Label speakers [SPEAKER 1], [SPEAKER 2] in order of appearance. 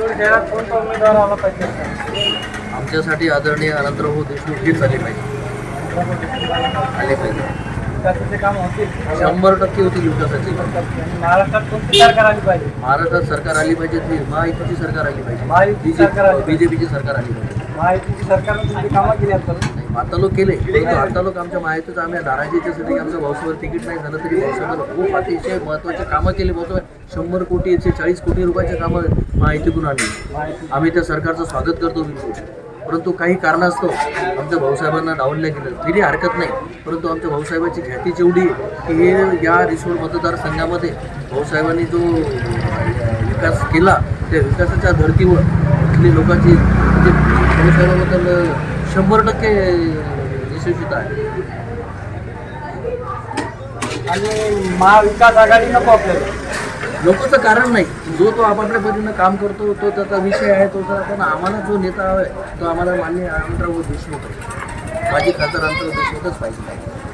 [SPEAKER 1] रिसोड शहरात कोणता उमेदवार आला पाहिजे?
[SPEAKER 2] आमच्यासाठी आदरणीय अनंतराव देशमुख हेच आले पाहिजे. आले पाहिजे.
[SPEAKER 1] विकासाचे काम होतील.
[SPEAKER 2] शंभर टक्के होतील विकासाची.
[SPEAKER 1] महाराष्ट्रात कोणती सरकार आली पाहिजे?
[SPEAKER 2] महाराष्ट्रात सरकार आली पाहिजे ती महायुतीची सरकार आली पाहिजे.
[SPEAKER 1] सरकार.
[SPEAKER 2] बीजेपीची सरकार आली पाहिजे.
[SPEAKER 1] महायुतीची सरकारनं तुमची कामं केली आहेत करून
[SPEAKER 2] नाही, आता लोक केले परंतु आता लोक आमच्या माहितीच आम्ही धाराजीच्यासाठी आमचं भाऊसावर तिकीट नाही झालं तरी भाऊसाहेबांना खूप अतिशय महत्त्वाचे कामं केली भाऊ शंभर कोटी एकशे चाळीस कोटी रुपयाचे कामं माहितीतून आणली. आम्ही त्या सरकारचं स्वागत करतो बिलकुल परंतु काही कारणास्तव आमच्या भाऊसाहेबांना डावलल्या गेलं. तरी हरकत नाही. परंतु आमच्या भाऊसाहेबाची ख्याती जेवढी की हे या रिसोड मतदारसंघामध्ये भाऊसाहेबांनी जो विकास केला त्या विकासाच्या धर्तीवर इथली लोकांची म्हणजे भाऊसाहेबाबद्दल शंभर टक्के यशस्वीता आहे.
[SPEAKER 1] आणि महाविकास आघाडी नको आपल्याला.
[SPEAKER 2] लोकांचं कारण नाही. जो तो आपापल्या पद्धतीनं काम करतो तो त्याचा विषय आहे तो तर पण आम्हाला जो नेता हवा आहे तो आम्हाला मान्य अंतरावर देशमुख आहे माझी खासदार अंतरावर देशमुखच पाहिजे.